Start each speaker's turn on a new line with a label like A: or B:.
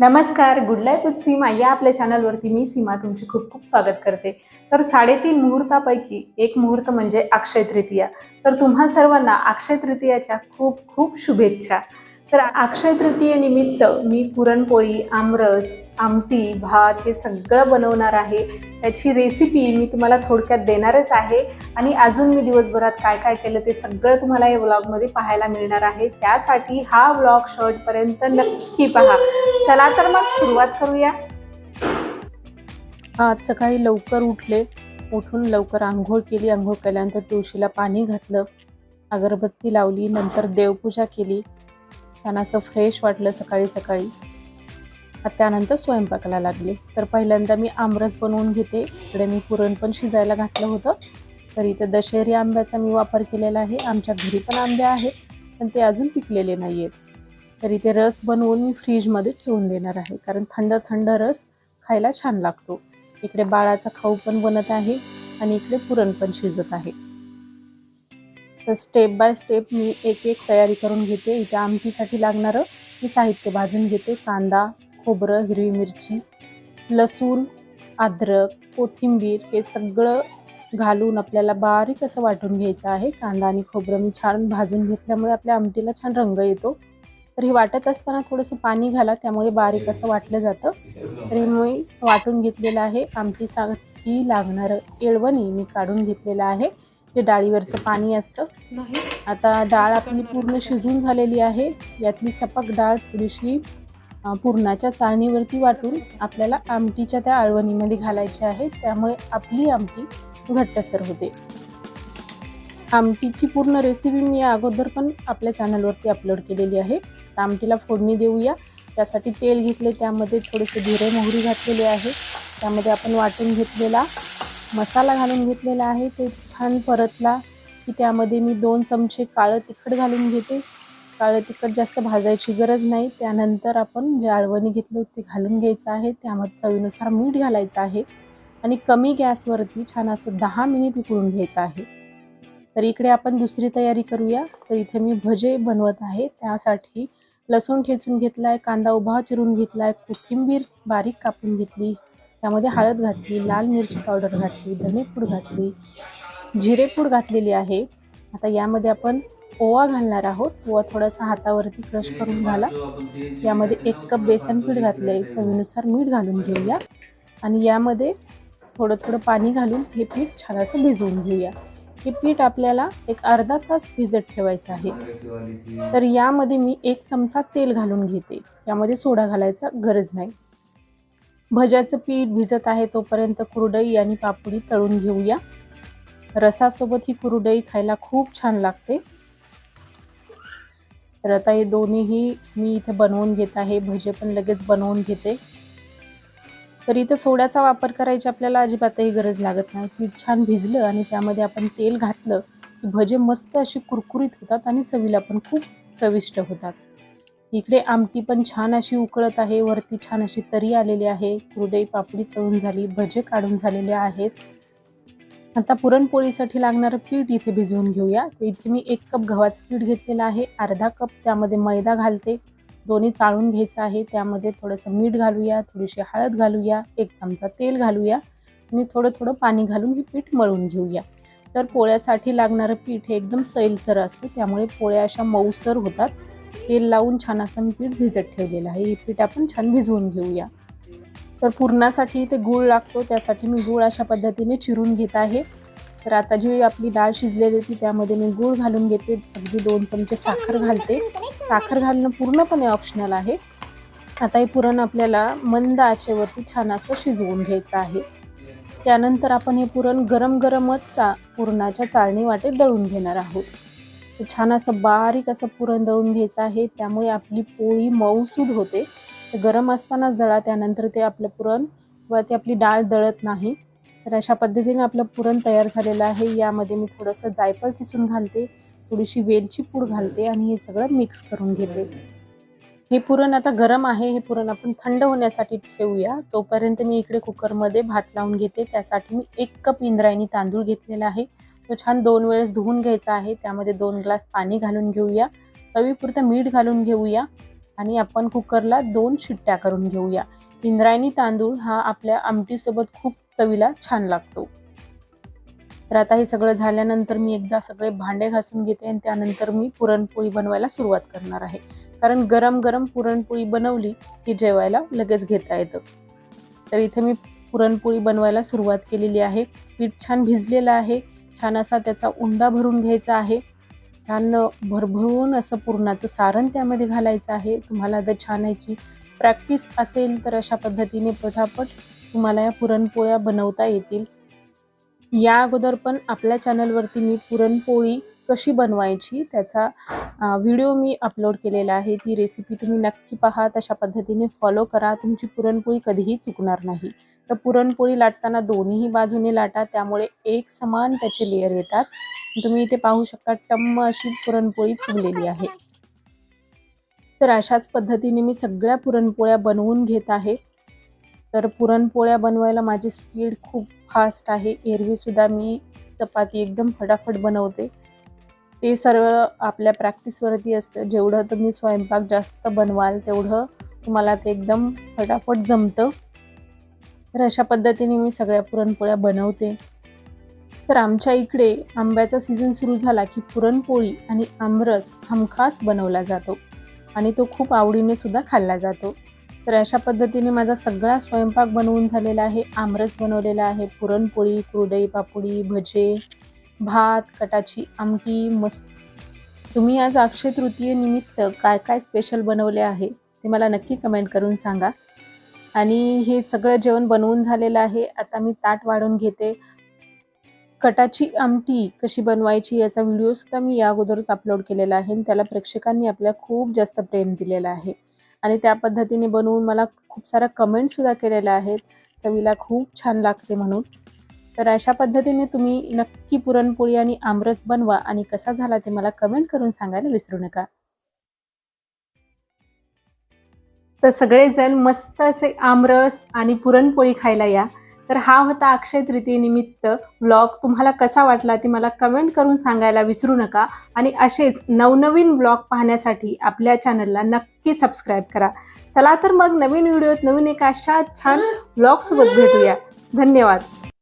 A: नमस्कार good life with सीमा या आपल्या चॅनलवरती मी सीमा तुमचे खूप खूप स्वागत करते. तर साडेतीन मुहूर्तापैकी एक मुहूर्त म्हणजे अक्षय तृतीया. तर तुम्हा सर्वांना अक्षय तृतीयाच्या खूप खूप शुभेच्छा. तर अक्षय तृतीयेनिमित्त मी पुरणपोळी आमरस आमटी भात हे सगळं बनवणार आहे. त्याची रेसिपी मी तुम्हाला थोडक्यात देणारच आहे. आणि अजून मी दिवसभरात काय काय केलं ते सगळं तुम्हाला या व्लॉगमध्ये पाहायला मिळणार आहे. त्यासाठी हा व्लॉग शर्टपर्यंत नक्की पहा. चला तर मग सुरुवात करूया. आज सकाळी लवकर उठले. उठून लवकर आंघोळ केली. आंघोळ केल्यानंतर तुळशीला पाणी घातलं. अगरबत्ती लावली. नंतर देवपूजा केली. छान असं फ्रेश वाटलं सकाळी सकाळी. त्यानंतर स्वयंपाकाला लागले. तर पहिल्यांदा मी आमरस बनवून घेते. इकडे मी पुरण पण शिजायला घातलं होतं. तर इथे दशहरी आंब्याचा मी वापर केलेला आहे. आमच्या घरी पण आंबे आहेत पण ते अजून पिकलेले नाही आहेत तर इथे रस बनवून मी फ्रीजमध्ये ठेवून देणार आहे. कारण थंड थंड रस खायला छान लागतो. इकडे बाळाचा खाऊ पण बनत आहे आणि इकडे पुरण पण शिजत आहे. तर स्टेप बाय स्टेप मी एक एक तयारी करून घेते. इथे आमटीसाठी लागणारं मी साहित्य भाजून घेते. कांदा खोबरं हिरवी मिरची लसूण अद्रक कोथिंबीर हे सगळं घालून आपल्याला बारीक असं वाटून घ्यायचं आहे. कांदा आणि खोबरं मी छान भाजून घेतल्यामुळे आपल्या आमटीला छान रंग येतो. तर हे वाटत असताना थोडंसं पाणी घाला त्यामुळे बारीक असं वाटलं जातं. तर हे मी वाटून घेतलेलं आहे. आमटीसाठी लागणारं येळवणी मी काढून घेतलेलं आहे. जे डाळीवरचं पाणी असतं. आता डाळ आपली पूर्ण शिजून झालेली आहे. यातली सपक डाळ थोडीशी पुरणाच्या चाळणीवरती वाटून आपल्याला आमटीच्या त्या आळवणीमध्ये घालायची आहे. त्यामुळे आपली आमटी घट्टसर होते. आमटीची पूर्ण रेसिपी मी अगोदर पण आपल्या चॅनलवरती अपलोड केलेली आहे. आमटीला फोडणी देऊया. त्यासाठी तेल घेतले त्यामध्ये थोडेसे जिरे मोहरी घातलेले आहे. त्यामध्ये आपण वाटून घेतलेला मसाला घालून घेतलेला आहे. ते छान परतला की त्यामध्ये मी दोन चमचे काळं तिखट घालून घेते. काळं तिखट जास्त भाजायची गरज नाही. त्यानंतर आपण जे आळवणी घेतलं ते घालून घ्यायचं आहे. त्यामध्ये चवीनुसार मीठ घालायचं आहे आणि कमी गॅसवरती छान असं दहा मिनिट उकळून घ्यायचं आहे. तर इकडे आपण दुसरी तयारी करूया. तर इथे मी भजे बनवत आहे. त्यासाठी लसूण ठेचून घेतला आहे कांदा उभा चिरून घेतला आहे कोथिंबीर बारीक कापून घेतली त्यामध्ये हळद घातली लाल मिरची पावडर घातली धनेपूड घातली जिरेपूड घातलेली आहे. आता यामध्ये आपण ओवा घालणार आहोत. ओवा थोडासा हातावरती क्रश करून घाला. यामध्ये एक कप बेसन पीठ घातलं आहे चवीनुसार मीठ घालून घेऊया. आणि यामध्ये थोडं थोडं पाणी घालून हे पीठ छान असं भिजवून घेऊया. हे पीठ आपल्याला एक अर्धा तास भिजत ठेवायचं आहे. तर यामध्ये मी एक चमचा तेल घालून घेते. यामध्ये सोडा घालायचा गरज नाही. भज्याचं पीठ भिजत आहे तोपर्यंत कुरडई आणि पापडी तळून घेऊया. रसासोबत ही कुरडई खायला खूप छान लागते. तर आता हे दोन्हीही मी इथे बनवून घेत आहे. भजे पण लगेच बनवून घेते. तर इथं सोड्याचा वापर करायची आपल्याला अजिबातही गरज लागत नाही. पीठ छान भिजलं आणि त्यामध्ये आपण तेल घातलं की भजे मस्त अशी कुरकुरीत होतात आणि चवीला पण खूप चविष्ट होतात. इकडे आमटी पण छान अशी उकळत आहे. वरती छान अशी तरी आलेली आहे. कुरडई पापडी तळून झाली भजे काढून झालेले आहेत. आता पुरणपोळीसाठी लागणारं पीठ इथे भिजवून घेऊया. तर इथे मी एक कप गव्हाचं पीठ घेतलेलं आहे अर्धा कप त्यामध्ये मैदा घालते दोन्ही चाळून घ्यायचं आहे त्यामध्ये थोडंसं मीठ घालूया थोडीशी हळद घालूया एक चमचा तेल घालूया आणि थोडं थोडं पाणी घालून हे पीठ मळून घेऊया. तर पोळ्यासाठी लागणारं पीठ हे एकदम सैलसर असतं त्यामुळे पोळ्या अशा मऊसर होतात. तेल लावून छान असं मी पीठ भिजत ठेवलेलं आहे. हे पीठ आपण छान भिजवून घेऊया. तर पुरणासाठी ते गूळ लागतो त्यासाठी मी गूळ अशा पद्धतीने चिरून घेत आहे. तर आता जी आपली डाळ शिजलेली होती त्यामध्ये मी गूळ घालून घेते. अगदी दोन चमचे साखर घालते. साखर घालणं पूर्णपणे ऑप्शनल आहे. आता हे पुरण आपल्याला मंद आचेवरती छान असं शिजवून घ्यायचं आहे. त्यानंतर आपण हे पुरण गरम गरमच चा पुरणाच्या चाळणी वाटे दळून घेणार आहोत. छान असं बारीक असं पुरण दळून घ्यायचं आहे. त्यामुळे आपली पोळी मऊसूद होते. ते गरम असतानाच दळा त्यानंतर ते आपलं पुरण किंवा ती आपली डाळ दळत नाही. तर अशा पद्धतीने आपलं पुरण तयार झालेलं आहे. यामध्ये मी थोडंसं जायफळ किसून घालते थोडीशी वेलची पूड घालते आणि हे सगळं मिक्स करून घेते. हे पुरण आता गरम आहे. हे पुरण आपण थंड होण्यासाठी ठेवूया. तोपर्यंत मी इकडे कुकरमध्ये भात लावून घेते. त्यासाठी मी एक कप इंद्रायणी तांदूळ घेतलेला आहे. तो छान दोन वेळेस धुवून घ्यायचा आहे. त्यामध्ये दोन ग्लास पाणी घालून घेऊया. चवीपुरतं मीठ घालून घेऊया. आणि आपण कुकरला दोन शिट्ट्या करून घेऊया. इंद्रायणी तांदूळ हा आपल्या आमटीसोबत खूप चवीला छान लागतो. तर आता हे सगळं झाल्यानंतर मी एकदा सगळे भांडे घासून घेते आणि त्यानंतर मी पुरणपोळी बनवायला सुरुवात करणार आहे. कारण गरम गरम पुरणपोळी बनवली की जेवायला लगेच घेता येतं. तर इथे मी पुरणपोळी बनवायला सुरुवात केलेली आहे. पीठ छान भिजलेलं आहे. छान असा त्याचा उंडा भरून घ्यायचा आहे. छान भरभरून असं पुरणाचं सारण त्यामध्ये घालायचं आहे. तुम्हाला जर छान याची प्रॅक्टिस असेल तर अशा पद्धतीने पटापट तुम्हाला या पुरणपोळ्या बनवता येतील. या अगोदर पण आपल्या चॅनलवरती मी पुरणपोळी कशी बनवायची त्याचा व्हिडिओ मी अपलोड केलेला आहे. ती रेसिपी तुम्ही नक्की पहा. तशा पद्धतीने फॉलो करा. तुमची पुरणपोळी कधीही चुकणार नाही. तर पुरणपोळी लाटताना दोन्हीही बाजूने लाटा त्यामुळे एक समान त्याचे लेअर येतात. तुम्ही इथे पाहू शकता टम्म अशी पुरणपोळी फुगलेली आहे. तर अशाच पद्धतीने मी सगळ्या पुरणपोळ्या बनवून घेत आहे. तर पुरणपोळ्या बनवायला माझी स्पीड खूप फास्ट आहे. एरवीसुद्धा मी चपाती एकदम फटाफट बनवते. ते सर्व आपल्या प्रॅक्टिसवरती असतं. जेवढं तुम्ही स्वयंपाक जास्त बनवाल तेवढं तुम्हाला ते एकदम फटाफट जमतं. तर अशा पद्धतीने मी सगळ्या पुरणपोळ्या बनवते. तर आमच्या इकडे आंब्याचा सीझन सुरू झाला की पुरणपोळी आणि आमरस हमखास बनवला जातो आणि तो खूप आवडीने सुद्धा खाल्ला जातो. तर अशा पद्धतीने माझा सगळा स्वयंपाक बनवून झालेला आहे. आमरस बनवलेला आहे पुरणपोळी कुरडई पापुडी भजे भात कटाची आमटी मस्त. तुम्ही आज अक्षय तृतीयेनिमित्त काय काय स्पेशल बनवले आहे ते मला नक्की कमेंट करून सांगा. आणि हे सगळं जेवण बनवून झालेलं आहे. आता मी ताट वाढून घेते. कटाची आमटी कशी बनवायची याचा व्हिडिओसुद्धा मी या अगोदरच अपलोड केलेला आहे आणि त्याला प्रेक्षकांनी आपल्या खूप जास्त प्रेम दिलेला आहे. आणि त्या पद्धतीने बनवून मला खूप साऱ्या कमेंटसुद्धा केलेल्या आहेत चवीला खूप छान लागते म्हणून. तर अशा पद्धतीने तुम्ही नक्की पुरणपोळी आणि आमरस बनवा आणि कसा झाला ते मला कमेंट करून सांगायला विसरू नका. तर सगळेजण मस्त असे आमरस आणि पुरणपोळी खायला या. तर हा होता अक्षय तृतीयेनिमित्त व्लॉग तुम्हाला कसा वाटला ते मला कमेंट करून सांगायला विसरू नका. आणि असेच नवनवीन व्लॉग पाहण्यासाठी आपल्या चॅनलला नक्की सबस्क्राईब करा. चला तर मग नवीन व्हिडिओत नवीन एका अशा छान व्लॉगसोबत भेटूया. धन्यवाद.